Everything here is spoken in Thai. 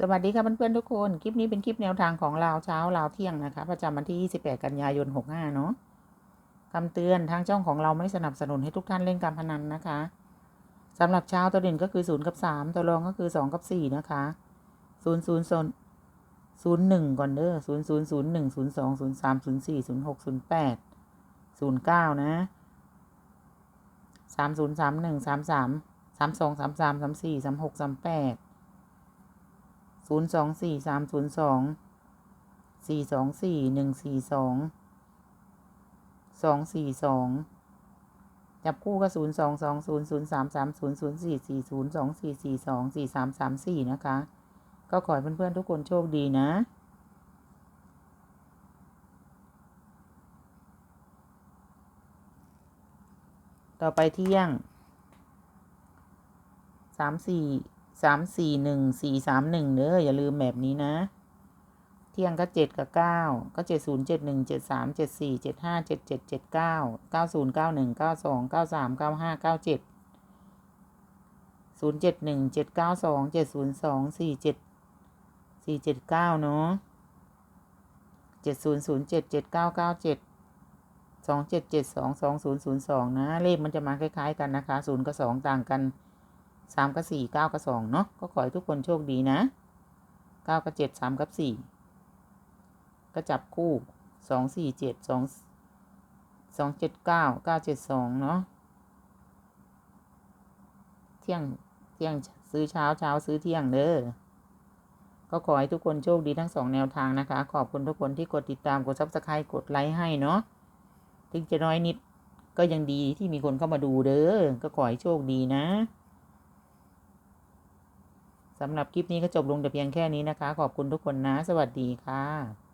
สวัสดีค่ะเพื่อนๆทุกคน คลิปนี้เป็นคลิปแนวทางของลาวเช้าลาวเที่ยงนะคะ ประจำวันที่ 28 กันยายน 65 เนาะคำเตือนทางช่องของเราไม่สนับสนุนให้ทุกท่านเล่นการพนันนะคะสำหรับเช้าตัวเด่นก็คือ 0 กับ 3 ตัวรองก็คือ 2 กับ 4 นะคะ 0 0 0 0 1 ก่อนเด้อ0 0 0 1 0 2 0 3 0 4 0 6 0 8 0 9 นะ 3 0 3 1 3 3 3 2 3 3 3 4 3 6 3 8 ศูนย์สองสี่สามศูนย์สองสี่สองสี่หนึ่งสี่สองสองสี่สองจับคู่ก็ศูนย์สองสองศูนย์ศูนย์สามสามศูนย์ศูนย์สี่สี่ศูนย์สองสี่สี่สองสี่สามสามสี่นะคะ ก็ขอให้เพื่อนๆทุกคนโชคดีนะต่อไปเที่ยงสามสี่ สามสี่หนึ่งสี่สามหนึ่งเด้ออย่าลืมแบบนี้นะ เที่ยงก็เจ็ดกับเก้าก็เจ็ดศูนย์เจ็ดหนึ่งเจ็ดสามเจ็ดสี่เจ็ดห้าเจ็ดเจ็ดเจ็ดเก้าเก้าศูนย์เก้าหนึ่งเก้าสองเก้าสามเก้าห้าเก้าเจ็ดศูนย์เจ็ดหนึ่งเจ็ดเก้าสองเจ็ดศูนย์สองสี่เจ็ดสี่เจ็ดเก้าเนาะเจ็ดศูนย์ศูนย์เจ็ดเจ็ดเก้าเก้าเจ็ดสองเจ็ดเจ็ดสองสองศูนย์ศูนย์สองนะ เลขมันจะมาคล้าย ๆ กันนะคะศูนย์กับสองต่างกัน สามกับสี่เก้ากับสองเนาะก็ขอให้ทุกคนโชคดีนะเก้ากับเจ็ดสามกับสี่ก็จับคู่สองสี่เจ็ดสองสองเจ็ดเก้าเก้าเจ็ดสองเนาะเที่ยงเที่ยงซื้อเช้าเช้าซื้อเที่ยงเด้อก็ขอให้ทุกคนโชคดีทั้งสองแนวทางนะคะ ขอบคุณทุกคนที่กดติดตามกดซับสไครต์กดไลค์ให้เนาะถึงจะน้อยนิดก็ยังดีที่มีคนเข้ามาดูเด้อก็ขอให้โชคดีนะ สำหรับคลิปนี้ก็จบลงแต่เพียงแค่นี้นะคะ ขอบคุณทุกคนนะ สวัสดีค่ะ